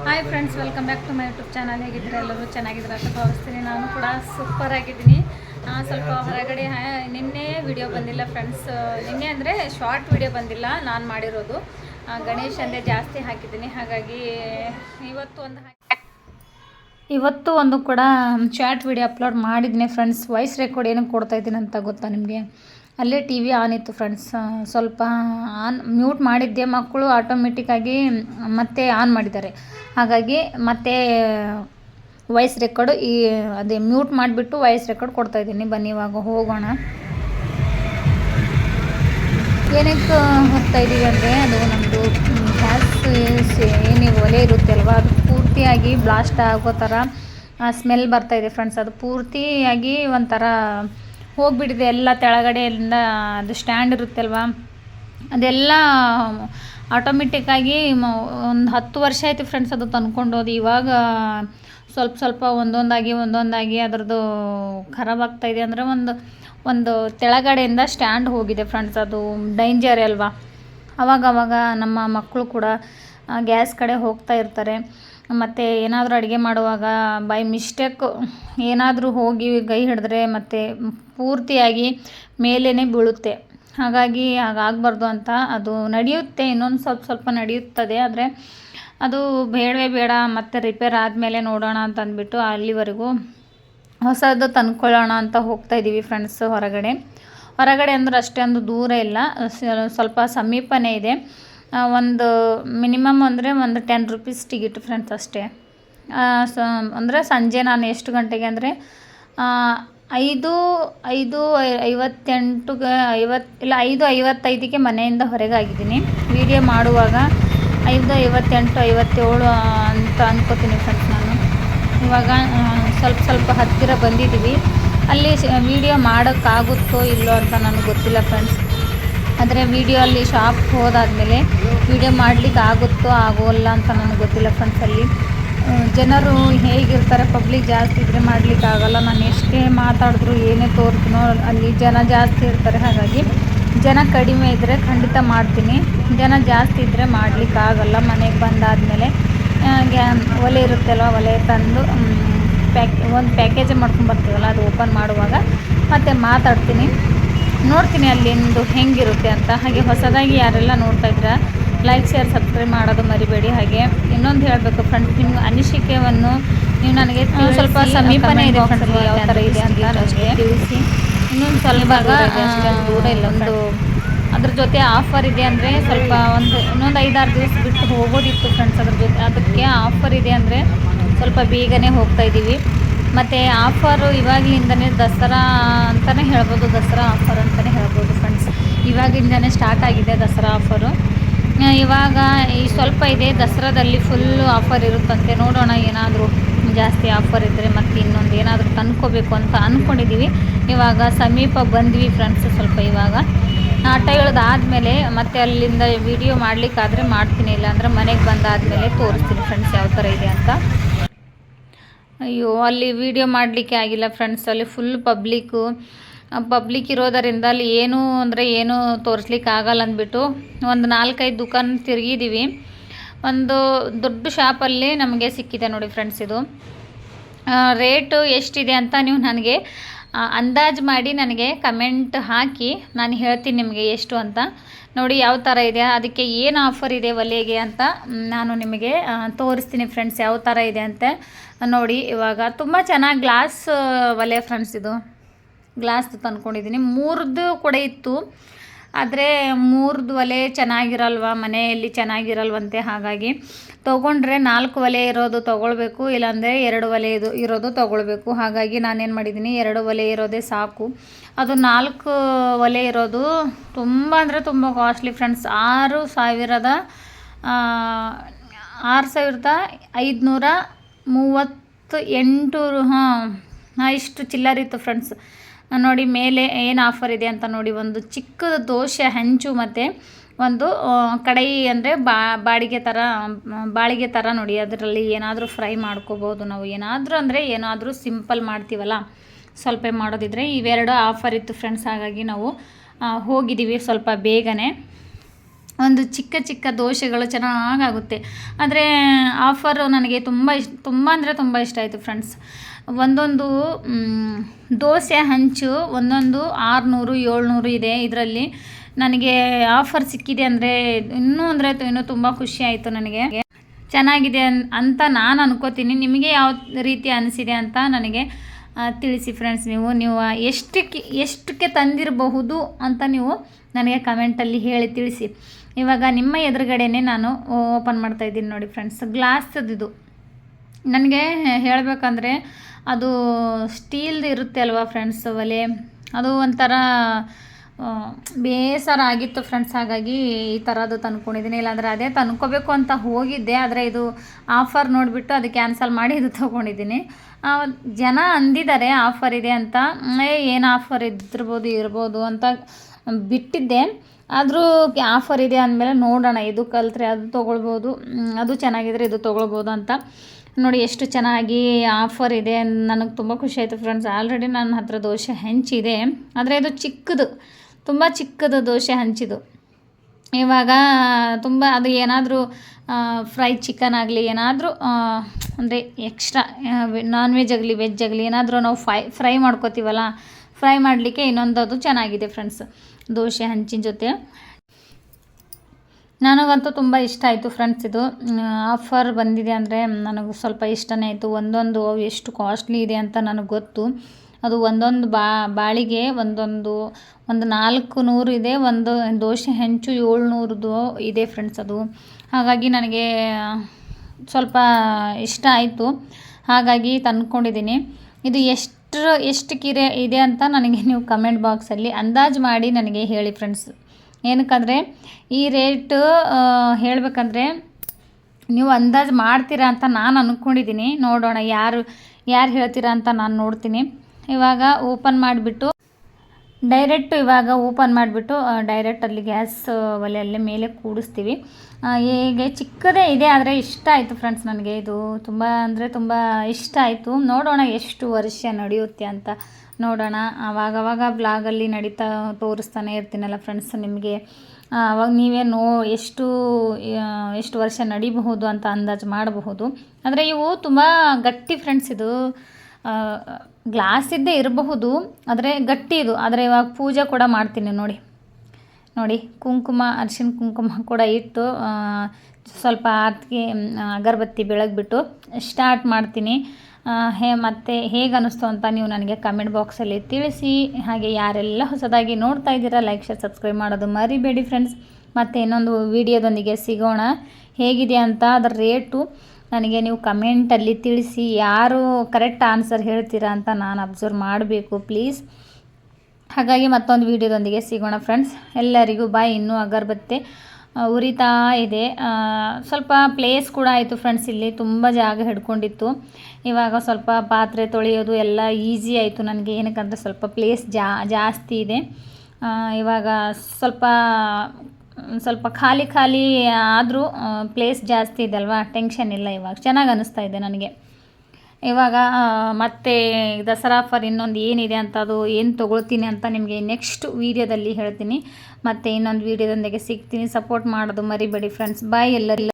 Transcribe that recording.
Hi friends welcome back to my YouTube channel ಹೇಗಿದ್ದೀರಾ ಎಲ್ಲರೂ? ಚೆನ್ನಾಗಿದ್ದೀರಾ ಅಂತ ಭಾವಿಸ್ತೀನಿ. ನಾನು ಕೂಡ ಸೂಪರ್ ಆಗಿದ್ದೀನಿ. ಸ್ವಲ್ಪ ಹೊರಗಡೆ ನಿನ್ನೆ ವಿಡಿಯೋ ಬಂದಿಲ್ಲ ಫ್ರೆಂಡ್ಸ್ ನಿನ್ನೆ ಅಂದರೆ ಶಾರ್ಟ್ ವಿಡಿಯೋ ಬಂದಿಲ್ಲ, ನಾನು ಮಾಡಿರೋದು. ಗಣೇಶಂದೇ ಜಾಸ್ತಿ ಹಾಕಿದ್ದೀನಿ. ಹಾಗಾಗಿ ಇವತ್ತು ಒಂದು ಇವತ್ತು ಒಂದು ಕೂಡ ಶಾರ್ಟ್ ವಿಡಿಯೋ ಅಪ್ಲೋಡ್ ಮಾಡಿದ್ದೀನಿ ಫ್ರೆಂಡ್ಸ್ ವಾಯ್ಸ್ ರೆಕಾರ್ಡ್ ಏನಕ್ಕೆ ಕೊಡ್ತಾ ಇದ್ದೀನಿ ಅಂತ ಗೊತ್ತಾ ನಿಮಗೆ? ಅಲ್ಲೇ ಟಿ ವಿ ಆನ್ ಇತ್ತು ಫ್ರೆಂಡ್ಸ್ ಸ್ವಲ್ಪ ಆನ್ ಮ್ಯೂಟ್ ಮಾಡಿದ್ದೆ. ಮಕ್ಕಳು ಆಟೋಮೆಟಿಕ್ಕಾಗಿ ಮತ್ತೆ ಆನ್ ಮಾಡಿದ್ದಾರೆ. ಹಾಗಾಗಿ ಮತ್ತೆ ವಾಯ್ಸ್ ರೆಕಾರ್ಡು ಈ, ಅದೇ ಮ್ಯೂಟ್ ಮಾಡಿಬಿಟ್ಟು ವಾಯ್ಸ್ ರೆಕಾರ್ಡ್ ಕೊಡ್ತಾ ಇದ್ದೀನಿ. ಬನ್ನಿ ಇವಾಗ ಹೋಗೋಣ. ಏನಕ್ಕೆ ಹೋಗ್ತಾ ಇದ್ದೀವಿ ಅಂದರೆ ಅದು ನಮ್ಮದು ಗ್ಯಾಸ್ ಏನು ಒಲೆ ಇರುತ್ತೆ ಅಲ್ವಾ? ಅದು ಪೂರ್ತಿಯಾಗಿ ಬ್ಲಾಸ್ಟ್ ಆಗೋ ಥರ ಸ್ಮೆಲ್ ಬರ್ತಾ ಇದೆ ಫ್ರೆಂಡ್ಸ್ ಅದು ಪೂರ್ತಿಯಾಗಿ ಒಂಥರ ಹೋಗಿಬಿಟ್ಟಿದೆ. ಎಲ್ಲ ತೆಳಗಡೆಯಿಂದ ಅದು ಸ್ಟ್ಯಾಂಡ್ ಇರುತ್ತೆ ಅಲ್ವಾ? ಅದೆಲ್ಲ ಆಟೋಮೆಟಿಕ್ಕಾಗಿ ಒಂದು ಹತ್ತು ವರ್ಷ ಆಯ್ತು ಫ್ರೆಂಡ್ಸ್ ಅದು ತಂದ್ಕೊಂಡೋದು ಇವಾಗ ಸ್ವಲ್ಪ ಸ್ವಲ್ಪ ಒಂದೊಂದಾಗಿ ಒಂದೊಂದಾಗಿ ಅದರದ್ದು ಖರಾಬ್ ಇದೆ ಅಂದರೆ ಒಂದು ಒಂದು ತೆಳಗಡೆಯಿಂದ ಸ್ಟ್ಯಾಂಡ್ ಹೋಗಿದೆ ಫ್ರೆಂಡ್ಸ್ ಅದು. ಡೇಂಜರ್ ಅಲ್ವಾ? ಅವಾಗ ಅವಾಗ ನಮ್ಮ ಮಕ್ಕಳು ಕೂಡ ಗ್ಯಾಸ್ ಕಡೆ ಹೋಗ್ತಾ ಇರ್ತಾರೆ. ಮತ್ತು ಏನಾದರೂ ಅಡುಗೆ ಮಾಡುವಾಗ ಬೈ ಮಿಸ್ಟೇಕ್ ಏನಾದರೂ ಹೋಗಿ ಕೈ ಹಿಡಿದ್ರೆ ಮತ್ತು ಪೂರ್ತಿಯಾಗಿ ಮೇಲೇ ಬೀಳುತ್ತೆ. ಹಾಗಾಗಿ ಹಾಗಾಗಬಾರ್ದು ಅಂತ. ಅದು ನಡೆಯುತ್ತೆ, ಇನ್ನೊಂದು ಸ್ವಲ್ಪ ಸ್ವಲ್ಪ ನಡೆಯುತ್ತದೆ, ಆದರೆ ಅದು ಬೇಡವೇ ಬೇಡ, ಮತ್ತೆ ರಿಪೇರ್ ಆದಮೇಲೆ ನೋಡೋಣ ಅಂತ ಅಂದ್ಬಿಟ್ಟು ಅಲ್ಲಿವರೆಗೂ ಹೊಸದು ತಂದ್ಕೊಳ್ಳೋಣ ಅಂತ ಹೋಗ್ತಾ ಇದ್ದೀವಿ ಫ್ರೆಂಡ್ಸ್ ಹೊರಗಡೆ. ಹೊರಗಡೆ ಅಂದ್ರೆ ಅಷ್ಟೊಂದು ದೂರ ಇಲ್ಲ, ಸ್ವಲ್ಪ ಸಮೀಪನೇ ಇದೆ. ಒಂದು ಮಿನಿಮಮ್ ಅಂದರೆ ಒಂದು ಟೆನ್ ರುಪೀಸ್ ಟಿಕೆಟ್ ಫ್ರೆಂಡ್ಸ್ ಅಷ್ಟೇ. ಸ, ಅಂದರೆ ಸಂಜೆ ನಾನು ಎಷ್ಟು ಗಂಟೆಗೆ ಅಂದರೆ ಐದು ಐದು ಐವತ್ತೆಂಟುಗೆ ಐವತ್ತು ಇಲ್ಲ, ಐದು ಐವತ್ತೈದಕ್ಕೆ ಮನೆಯಿಂದ ಹೊರಗೆ ಆಗಿದ್ದೀನಿ ವಿಡಿಯೋ ಮಾಡುವಾಗ ಐದು, ಐವತ್ತೆಂಟು, ಐವತ್ತೇಳು ಅಂತ ಅಂದ್ಕೋತೀನಿ ಫ್ರೆಂಡ್ಸ್ ನಾನು. ಇವಾಗ ಸ್ವಲ್ಪ ಸ್ವಲ್ಪ ಹತ್ತಿರ ಬಂದಿದ್ದೀವಿ. ಅಲ್ಲಿ ವಿಡಿಯೋ ಮಾಡೋಕ್ಕಾಗುತ್ತೋ ಇಲ್ಲೋ ಅಂತ ನನಗೆ ಗೊತ್ತಿಲ್ಲ ಫ್ರೆಂಡ್ಸ್ ಆದರೆ ವಿಡಿಯೋ ಅಲ್ಲಿ ಶಾಪ್ ಹೋದಾದಮೇಲೆ ವಿಡಿಯೋ ಮಾಡಲಿಕ್ಕೆ ಆಗುತ್ತೋ ಆಗೋಲ್ಲ ಅಂತ ನನಗೆ ಗೊತ್ತಿಲ್ಲ ಫ್ರೆಂಡ್ಸ್ ಅಲ್ಲಿ. ಜನರು ಹೇಗಿರ್ತಾರೆ? ಪಬ್ಲಿಕ್ ಜಾಸ್ತಿ ಇದ್ರೆ ಮಾಡ್ಲಿಕ್ಕೆ ಆಗಲ್ಲ. ನಾನು ಎಷ್ಟೇ ಮಾತಾಡಿದ್ರು ಏನೇ ತೋರ್ತೀನೋ ಅಲ್ಲಿ ಜನ ಜಾಸ್ತಿ ಇರ್ತಾರೆ. ಹಾಗಾಗಿ ಜನ ಕಡಿಮೆ ಇದ್ದರೆ ಖಂಡಿತ ಮಾಡ್ತೀನಿ. ಜನ ಜಾಸ್ತಿ ಇದ್ದರೆ ಮಾಡ್ಲಿಕ್ಕೆ ಆಗಲ್ಲ. ಮನೆಗೆ ಬಂದಾದಮೇಲೆ ಗ್ಯಾ, ಒಲೆ ಇರುತ್ತಲ್ವ? ಒಲೆ ತಂದು ಪ್ಯಾಕ್, ಒಂದು ಪ್ಯಾಕೇಜ್ ಮಾಡ್ಕೊಂಡು ಬರ್ತೀವಲ್ಲ? ಅದು ಓಪನ್ ಮಾಡುವಾಗ ಮತ್ತೆ ಮಾತಾಡ್ತೀನಿ. ನೋಡ್ತೀನಿ ಅಲ್ಲಿಂದು ಹೆಂಗಿರುತ್ತೆ ಅಂತ. ಹಾಗೆ ಹೊಸದಾಗಿ ಯಾರೆಲ್ಲ ನೋಡ್ತಾ ಲೈಕ್ ಶೇರ್ ಸಬ್ಸ್ಕ್ರೈಬ್ ಮಾಡೋದು ಮರಿಬೇಡಿ. ಹಾಗೆ ಇನ್ನೊಂದು ಹೇಳಬೇಕು ಫ್ರೆಂಡ್ಸ್ ನಿಮ್ಮ ಅನಿಸಿಕೆಯನ್ನು ನೀವು ನನಗೆ ಸ್ವಲ್ಪ ಸಮೀಪನೇ ಇದೆ ಫ್ರೆಂಡ್ ಯಾವ ಥರ ಇದೆ ಅಂತ ತಿಳಿಸಿ. ಇನ್ನೊಂದು ಸ್ವಲ್ಪ ದೂರ ಇಲ್ಲ ಒಂದು ಅದ್ರ ಜೊತೆ ಆಫರ್ ಇದೆ ಅಂದರೆ ಸ್ವಲ್ಪ ಒಂದು ಇನ್ನೊಂದು ಐದಾರು ದಿವಸ ಬಿಟ್ಟು ಹೋಗೋದಿತ್ತು ಫ್ರೆಂಡ್ಸ್ ಅದ್ರ ಜೊತೆ ಅದಕ್ಕೆ ಆಫರ್ ಇದೆ ಅಂದರೆ ಸ್ವಲ್ಪ ಬೇಗನೆ ಹೋಗ್ತಾ ಇದ್ದೀವಿ. ಮತ್ತು ಆಫರು ಇವಾಗಲಿಂದನೇ ದಸರಾ ಅಂತಲೇ ಹೇಳ್ಬೋದು ದಸರಾ ಆಫರ್ ಅಂತಲೇ ಹೇಳ್ಬೋದು ಫ್ರೆಂಡ್ಸ್ ಇವಾಗಿಂದನೇ ಸ್ಟಾರ್ಟ್ ಆಗಿದೆ ದಸರಾ ಆಫರು ಇವಾಗ ಈ ಸ್ವಲ್ಪ ಇದೆ. ದಸರಾದಲ್ಲಿ ಫುಲ್ಲು ಆಫರ್ ಇರುತ್ತಂತೆ. ನೋಡೋಣ ಏನಾದರೂ ಜಾಸ್ತಿ ಆಫರ್ ಇದ್ದರೆ ಮತ್ತು ಇನ್ನೊಂದು ಏನಾದರೂ ತಂದ್ಕೋಬೇಕು ಅಂತ ಅಂದ್ಕೊಂಡಿದ್ದೀವಿ ಇವಾಗ ಸಮೀಪ ಬಂದ್ವಿ ಫ್ರೆಂಡ್ಸ್ ಸ್ವಲ್ಪ ಇವಾಗ. ಆಟ ಹೇಳ್ದಾದ್ಮೇಲೆ ಮತ್ತೆ ಅಲ್ಲಿಂದ ವಿಡಿಯೋ ಮಾಡಲಿಕ್ಕಾದರೆ ಮಾಡ್ತೀನಿ. ಇಲ್ಲಾಂದ್ರೆ ಮನೆಗೆ ಬಂದಾದಮೇಲೆ ತೋರಿಸ್ತೀನಿ ಫ್ರೆಂಡ್ಸ್ ಯಾವ ಥರ ಇದೆ ಅಂತ. ಅಯ್ಯೋ, ಅಲ್ಲಿ ವಿಡಿಯೋ ಮಾಡಲಿಕ್ಕೆ ಆಗಿಲ್ಲ ಫ್ರೆಂಡ್ಸ್ ಅಲ್ಲಿ ಫುಲ್ ಪಬ್ಲಿಕ್ಕು ಪಬ್ಲಿಕ್ ಇರೋದರಿಂದ ಅಲ್ಲಿ ಏನು ಅಂದರೆ ಏನು ತೋರಿಸ್ಲಿಕ್ಕೆ ಆಗಲ್ಲ ಅಂದ್ಬಿಟ್ಟು ಒಂದು ನಾಲ್ಕೈದು ದುಕಾನ್ ತಿರುಗಿದ್ದೀವಿ ಒಂದು ದೊಡ್ಡ ಶಾಪಲ್ಲಿ ನಮಗೆ ಸಿಕ್ಕಿದೆ ನೋಡಿ ಫ್ರೆಂಡ್ಸ್ ಇದು. ರೇಟು ಎಷ್ಟಿದೆ ಅಂತ ನೀವು ನನಗೆ ಅಂದಾಜು ಮಾಡಿ ನನಗೆ ಕಮೆಂಟ್ ಹಾಕಿ ನಾನು ಹೇಳ್ತೀನಿ ನಿಮಗೆ ಎಷ್ಟು ಅಂತ. ನೋಡಿ ಯಾವ ಥರ ಇದೆ, ಅದಕ್ಕೆ ಏನು ಆಫರ್ ಇದೆ ಒಲೆಗೆ ಅಂತ ನಾನು ನಿಮಗೆ ತೋರಿಸ್ತೀನಿ ಫ್ರೆಂಡ್ಸ್ ಯಾವ ಥರ ಇದೆ ಅಂತ. ನೋಡಿ ಇವಾಗ ತುಂಬ ಚೆನ್ನಾಗಿ ಗ್ಲಾಸ್ ಒಲೆ ಫ್ರೆಂಡ್ಸ್ ಇದು. ಗ್ಲಾಸ್ ತಂದ್ಕೊಂಡಿದ್ದೀನಿ. ಮೂರದ್ದು ಕೂಡ ಇತ್ತು. ಆದರೆ ಮೂರ್ದು ಒಲೆ ಚೆನ್ನಾಗಿರಲ್ವ? ಮನೆಯಲ್ಲಿ ಚೆನ್ನಾಗಿರಲ್ವಂತೆ ಹಾಗಾಗಿ. ತೊಗೊಂಡ್ರೆ ನಾಲ್ಕು ಒಲೆ ಇರೋದು ತೊಗೊಳ್ಬೇಕು, ಇಲ್ಲಾಂದರೆ ಎರಡು ಒಲೆ ಇದು ಇರೋದು ತೊಗೊಳ್ಬೇಕು. ಹಾಗಾಗಿ ನಾನೇನು ಮಾಡಿದ್ದೀನಿ, ಎರಡು ಒಲೆ ಇರೋದೇ ಸಾಕು. ಅದು ನಾಲ್ಕು ಒಲೆ ಇರೋದು ತುಂಬ ಅಂದರೆ ತುಂಬ ಕಾಸ್ಟ್ಲಿ ಫ್ರೆಂಡ್ಸ್ ಆರು ಸಾವಿರದ ಆರು ಸಾವಿರದ ಐದುನೂರ ಮೂವತ್ತು ಎಂಟು ಹಾಂ ಇಷ್ಟು ಚಿಲ್ಲರಿತ್ತು ಫ್ರೆಂಡ್ಸ್ ನೋಡಿ ಮೇಲೆ ಏನು ಆಫರ್ ಇದೆ ಅಂತ ನೋಡಿ, ಒಂದು ಚಿಕ್ಕದು ದೋಸೆ, ಹಂಚು ಮತ್ತು ಒಂದು ಕಡಾಯಿ ಅಂದರೆ ಬಾಡಿಗೆ ಥರ ಬಾಡಿಗೆ ಥರ ನೋಡಿ, ಅದರಲ್ಲಿ ಏನಾದರೂ ಫ್ರೈ ಮಾಡ್ಕೋಬೋದು ನಾವು. ಏನಾದರೂ ಅಂದರೆ ಏನಾದರೂ ಸಿಂಪಲ್ ಮಾಡ್ತೀವಲ್ಲ, ಸ್ವಲ್ಪ ಮಾಡೋದಿದ್ರೆ ಇವೆರಡು ಆಫರ್ ಇತ್ತು ಫ್ರೆಂಡ್ಸ್ ಹಾಗಾಗಿ ನಾವು ಹೋಗಿದ್ದೀವಿ ಸ್ವಲ್ಪ ಬೇಗನೆ. ಒಂದು ಚಿಕ್ಕ ಚಿಕ್ಕ ದೋಸೆಗಳು ಚೆನ್ನಾಗಾಗುತ್ತೆ. ಆದರೆ ಆಫರು ನನಗೆ ತುಂಬ ಇಷ್ಟ ತುಂಬ ಅಂದರೆ ತುಂಬ ಇಷ್ಟ ಆಯಿತು ಫ್ರೆಂಡ್ಸ್ ಒಂದೊಂದು ದೋಸೆ, ಹಂಚು, ಒಂದೊಂದು ಆರುನೂರು, ಏಳ್ನೂರು ಇದೆ ಇದರಲ್ಲಿ. ನನಗೆ ಆಫರ್ ಸಿಕ್ಕಿದೆ ಅಂದರೆ ಇನ್ನೂ ಅಂದರೆ ಇನ್ನೂ ತುಂಬ ಖುಷಿ ಆಯಿತು ನನಗೆ. ಚೆನ್ನಾಗಿದೆ ಅಂತ ನಾನು ಅನ್ಕೋತೀನಿ. ನಿಮಗೆ ಯಾವ ರೀತಿ ಅನಿಸಿದೆ ಅಂತ ನನಗೆ ತಿಳಿಸಿ ಫ್ರೆಂಡ್ಸ್ ನೀವು. ನೀವು ಎಷ್ಟಕ್ಕೆ ಎಷ್ಟಕ್ಕೆ ತಂದಿರಬಹುದು ಅಂತ ನೀವು ನನಗೆ ಕಮೆಂಟಲ್ಲಿ ಹೇಳಿ ತಿಳಿಸಿ. ಇವಾಗ ನಿಮ್ಮ ಎದುರುಗಡೆನೇ ನಾನು ಓಪನ್ ಮಾಡ್ತಾ ಇದ್ದೀನಿ ನೋಡಿ ಫ್ರೆಂಡ್ಸ್ ಗ್ಲಾಸದಿದು ನನಗೆ ಹೇಳಬೇಕಂದ್ರೆ ಅದು ಸ್ಟೀಲ್ದು ಇರುತ್ತೆ ಅಲ್ವಾ ಫ್ರೆಂಡ್ಸ್ ಒಲೆ? ಅದು ಒಂಥರ ಬೇಸರ ಆಗಿತ್ತು ಫ್ರೆಂಡ್ಸ್ ಹಾಗಾಗಿ ಈ ಥರದ್ದು ತಂದ್ಕೊಂಡಿದ್ದೀನಿ. ಇಲ್ಲಾಂದರೆ ಅದೇ ತಂದ್ಕೋಬೇಕು ಅಂತ ಹೋಗಿದ್ದೆ, ಆದರೆ ಇದು ಆಫರ್ ನೋಡಿಬಿಟ್ಟು ಅದು ಕ್ಯಾನ್ಸಲ್ ಮಾಡಿ ಇದು ತೊಗೊಂಡಿದ್ದೀನಿ. ಜನ ಅಂದಿದ್ದಾರೆ ಆಫರ್ ಇದೆ ಅಂತ. ಏನು ಆಫರ್ ಇದ್ದಿರ್ಬೋದು, ಇರ್ಬೋದು ಅಂತ ಬಿಟ್ಟಿದ್ದೆ. ಆದರೂ ಆಫರ್ ಇದೆ ಅಂದಮೇಲೆ ನೋಡೋಣ, ಇದು ಕಲಿತ್ರೆ ಅದು ತೊಗೊಳ್ಬೋದು ಅದು ಚೆನ್ನಾಗಿದ್ರೆ ಇದು ತೊಗೊಳ್ಬೋದು ಅಂತ. ನೋಡಿ, ಎಷ್ಟು ಚೆನ್ನಾಗಿ ಆಫರ್ ಇದೆ, ನನಗೆ ತುಂಬ ಖುಷಿ ಆಯಿತು ಫ್ರೆಂಡ್ಸ್ ಆಲ್ರೆಡಿ ನನ್ನ ಹತ್ರ ದೋಸೆ ಹೆಂಚಿದೆ. ಆದರೆ ಇದು ಚಿಕ್ಕದು, ತುಂಬ ಚಿಕ್ಕದು ದೋಸೆ ಹಂಚಿದು. ಇವಾಗ ತುಂಬ ಅದು ಏನಾದರೂ ಫ್ರೈ ಚಿಕನ್ ಆಗಲಿ, ಏನಾದರೂ ಅಂದರೆ ಎಕ್ಸ್ಟ್ರಾ ನಾನ್ ವೆಜ್ ಆಗಲಿ ವೆಜ್ ಆಗಲಿ, ಏನಾದರೂ ನಾವು ಫ್ರೈ ಫ್ರೈ ಮಾಡ್ಕೋತೀವಲ್ಲ ಫ್ರೈ ಮಾಡಲಿಕ್ಕೆ ಇನ್ನೊಂದು ಅದು ಚೆನ್ನಾಗಿದೆ ಫ್ರೆಂಡ್ಸ್ ದೋಸೆ, ಹಂಚಿನ ಜೊತೆ. ನನಗಂತೂ ತುಂಬ ಇಷ್ಟ ಆಯಿತು ಫ್ರೆಂಡ್ಸ್ ಇದು. ಆಫರ್ ಬಂದಿದೆ ಅಂದರೆ ನನಗೆ ಸ್ವಲ್ಪ ಇಷ್ಟನೇ ಆಯಿತು. ಒಂದೊಂದು ಎಷ್ಟು ಕಾಸ್ಟ್ಲಿ ಇದೆ ಅಂತ ನನಗೆ ಗೊತ್ತು. ಅದು ಒಂದೊಂದು ಬಾಳಿಗೆ ಒಂದೊಂದು, ಒಂದು ನಾಲ್ಕು ನೂರು ಇದೆ, ಒಂದು ದೋಸೆ ಹೆಂಚು ಏಳ್ನೂರದು ಇದೆ ಫ್ರೆಂಡ್ಸ್ ಅದು. ಹಾಗಾಗಿ ನನಗೆ ಸ್ವಲ್ಪ ಇಷ್ಟ ಆಯಿತು. ಹಾಗಾಗಿ ತಂದ್ಕೊಂಡಿದ್ದೀನಿ. ಇದು ಎಷ್ಟು ಎಷ್ಟು ಕಿರೆ ಇದೆ ಅಂತ ನನಗೆ ನೀವು ಕಮೆಂಟ್ ಬಾಕ್ಸಲ್ಲಿ ಅಂದಾಜು ಮಾಡಿ ನನಗೆ ಹೇಳಿ ಫ್ರೆಂಡ್ಸ್ ಏನಕ್ಕಂದರೆ, ಈ ರೇಟು ಹೇಳಬೇಕಂದ್ರೆ ನೀವು ಅಂದಾಜು ಮಾಡ್ತೀರಾ ಅಂತ ನಾನು ಅಂದ್ಕೊಂಡಿದ್ದೀನಿ ನೋಡೋಣ ಯಾರು ಯಾರು ಹೇಳ್ತೀರಾ ಅಂತ ನಾನು ನೋಡ್ತೀನಿ. ಇವಾಗ ಓಪನ್ ಮಾಡಿಬಿಟ್ಟು ಡೈರೆಕ್ಟ್ ಇವಾಗ ಓಪನ್ ಮಾಡಿಬಿಟ್ಟು ಡೈರೆಕ್ಟ್ ಅಲ್ಲಿ ಗ್ಯಾಸ್ ಒಲೆಯಲ್ಲೇ ಮೇಲೆ ಕೂಡಿಸ್ತೀವಿ. ಹೇಗೆ ಚಿಕ್ಕದೇ ಇದೆ, ಆದರೆ ಇಷ್ಟ ಆಯಿತು ಫ್ರೆಂಡ್ಸ್ ನನಗೆ ಇದು. ತುಂಬ ಅಂದರೆ ತುಂಬ ಇಷ್ಟ ಆಯಿತು. ನೋಡೋಣ ಎಷ್ಟು ವರ್ಷ ನಡೆಯುತ್ತೆ ಅಂತ ನೋಡೋಣ. ಆವಾಗವಾಗ ಬ್ಲಾಗಲ್ಲಿ ನಡೀತಾ ತೋರಿಸ್ತಾನೆ ಇರ್ತೀನಲ್ಲ ಫ್ರೆಂಡ್ಸ್ ನಿಮಗೆ. ಅವಾಗ ನೀವೇ ನೋ, ಎಷ್ಟು ಎಷ್ಟು ವರ್ಷ ನಡಿಬಹುದು ಅಂತ ಅಂದಾಜು ಮಾಡಬಹುದು. ಆದರೆ ಇವು ತುಂಬ ಗಟ್ಟಿ ಫ್ರೆಂಡ್ಸ್ ಇದು. ಗ್ಲಾಸ್ ಇದ್ದೇ ಇರಬಹುದು, ಆದರೆ ಗಟ್ಟಿ ಇದು. ಆದರೆ ಇವಾಗ ಪೂಜೆ ಕೂಡ ಮಾಡ್ತೀನಿ ನೋಡಿ. ನೋಡಿ, ಕುಂಕುಮ, ಅರಿಶಿನ ಕುಂಕುಮ ಕೂಡ ಇಟ್ಟು ಸ್ವಲ್ಪ ಆತ್ಗೆ ಅಗರಬತ್ತಿ ಬೆಳಗ್ಬಿಟ್ಟು ಸ್ಟಾರ್ಟ್ ಮಾಡ್ತೀನಿ. ಹೇ, ಮತ್ತೆ ಹೇಗೆ ಅನ್ನಿಸ್ತು ಅಂತ ನೀವು ನನಗೆ ಕಮೆಂಟ್ ಬಾಕ್ಸಲ್ಲಿ ತಿಳಿಸಿ. ಹಾಗೆ ಯಾರೆಲ್ಲ ಹೊಸದಾಗಿ ನೋಡ್ತಾ ಇದ್ದೀರಾ ಲೈಕ್ ಶೇರ್ ಸಬ್ಸ್ಕ್ರೈಬ್ ಮಾಡೋದು ಮರಿಬೇಡಿ ಫ್ರೆಂಡ್ಸ್ ಮತ್ತು ಇನ್ನೊಂದು ವಿಡಿಯೋದೊಂದಿಗೆ ಸಿಗೋಣ. ಹೇಗಿದೆ ಅಂತ, ಅದರ ರೇಟು ನನಗೆ ನೀವು ಕಮೆಂಟಲ್ಲಿ ತಿಳಿಸಿ ಯಾರು ಕರೆಕ್ಟ್ ಆನ್ಸರ್ ಹೇಳ್ತೀರಾ ಅಂತ ನಾನು ಅಬ್ಸರ್ವ್ ಮಾಡಬೇಕು, ಪ್ಲೀಸ್. ಹಾಗಾಗಿ ಮತ್ತೊಂದು ವೀಡಿಯೋದೊಂದಿಗೆ ಸಿಗೋಣ ಫ್ರೆಂಡ್ಸ್. ಎಲ್ಲರಿಗೂ ಬಾಯ್. ಇನ್ನೂ ಅಗರ್ಬತ್ತೆ ಉರಿತಾ ಇದೆ. ಸ್ವಲ್ಪ ಪ್ಲೇಸ್ ಕೂಡ ಆಯಿತು ಫ್ರೆಂಡ್ಸ್. ಇಲ್ಲಿ ತುಂಬ ಜಾಗ ಹಿಡ್ಕೊಂಡಿತ್ತು. ಇವಾಗ ಸ್ವಲ್ಪ ಪಾತ್ರೆ ತೊಳೆಯೋದು ಎಲ್ಲ ಈಸಿ ಆಯಿತು ನನಗೆ. ಏನಕ್ಕಂದ್ರೆ ಸ್ವಲ್ಪ ಪ್ಲೇಸ್ ಜಾಸ್ತಿ ಇದೆ. ಇವಾಗ ಸ್ವಲ್ಪ ಸ್ವಲ್ಪ ಖಾಲಿ ಖಾಲಿ ಆದರೂ ಪ್ಲೇಸ್ ಜಾಸ್ತಿ ಇದೆ ಅಲ್ವಾ ಟೆನ್ಷನ್ ಇಲ್ಲ ಇವಾಗ. ಚೆನ್ನಾಗಿ ಅನ್ನಿಸ್ತಾ ಇದೆ ನನಗೆ. ಇವಾಗ ಮತ್ತೆ ದಸರಾ ಆಫರ್ ಇನ್ನೊಂದು ಏನಿದೆ ಅಂತ ಅದು ಏನು ತೊಗೊಳ್ತೀನಿ ಅಂತ ನಿಮಗೆ ನೆಕ್ಸ್ಟ್ ವೀಡಿಯೋದಲ್ಲಿ ಹೇಳ್ತೀನಿ. ಮತ್ತು ಇನ್ನೊಂದು ವೀಡಿಯೋದೊಂದಿಗೆ ಸಿಗ್ತೀನಿ. ಸಪೋರ್ಟ್ ಮಾಡೋದು ಮರಿಬೇಡಿ ಫ್ರೆಂಡ್ಸ್ ಬಾಯ್ ಎಲ್ಲರಿಲ್ಲ